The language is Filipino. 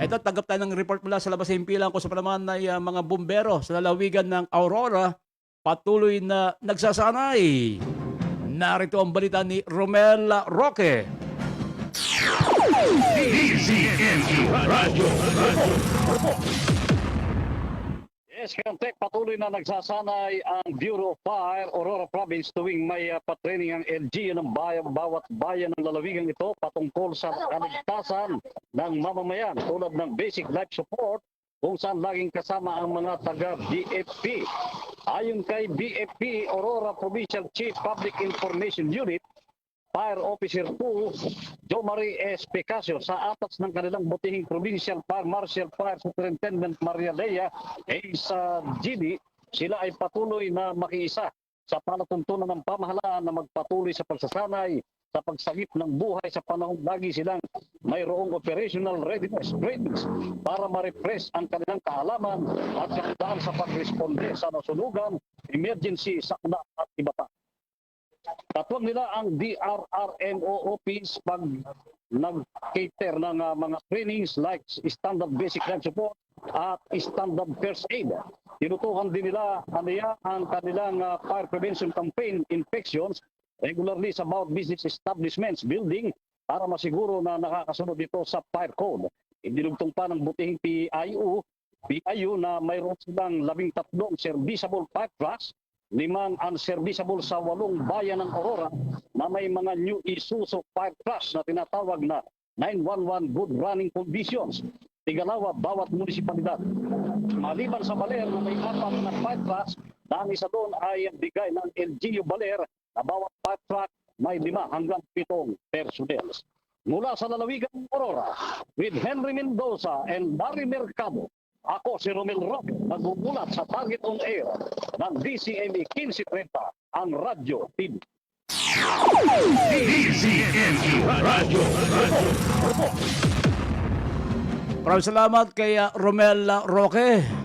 Ito, tanggap tayo ng report mula sa labas ng himpilan ko sa panaman ng uh, mga bumbero sa lalawigan ng Aurora. Patuloy na nagsasanay. Narito ang balita ni Romel Roque. Yes, Kantek, patuloy na nagsasanay ang Bureau of Fire, Aurora Province tuwing may uh, patraining ang LGU ng bayan, bawat bayan ng lalawigan ito patungkol sa kaligtasan ng mamamayan tulad ng basic life support kung saan laging kasama ang mga taga BFP. Ayon kay BFP, Aurora Provincial Chief Public Information Unit, Fire Officer 2, Jo Marie S. Picasso sa atas ng kanilang butihing Provincial Fire Marshal Fire Superintendent Maria Lea ay sa GD, sila ay patuloy na makiisa sa palatuntunan ng pamahalaan na magpatuloy sa pagsasanay sa pagsagip ng buhay sa panahon lagi silang mayroong operational readiness readiness para ma-refresh ang kanilang kaalaman at kakadaan sa pagresponde sa nasunugan, emergency, sakna at iba pa. Katwag nila ang DRRMO office pag nag-cater ng uh, mga trainings like standard basic life support at standard first aid. Tinutukan din nila kaniya ang kanilang uh, fire prevention campaign inspections regularly sa bawat business establishments building para masiguro na nakakasunod dito sa fire code. Idinugtong pa ng butihing PIU, PIU na mayroon silang labing tatlong serviceable fire trucks limang unserviceable sa walong bayan ng Aurora na may mga new Isuzu fire trucks na tinatawag na 911 good running conditions. Tigalawa bawat munisipalidad. Maliban sa Baler na may apat na fire trucks, na ang isa doon ay bigay ng LGU Baler na bawat fire truck may lima hanggang pitong personnel. Mula sa lalawigan Aurora, with Henry Mendoza and Barry Mercado, ako si Romel Roque, nagbubulat sa Target on Air ng DCME 1530, ang Radyo TV. Maraming salamat kay uh, Romel Roque.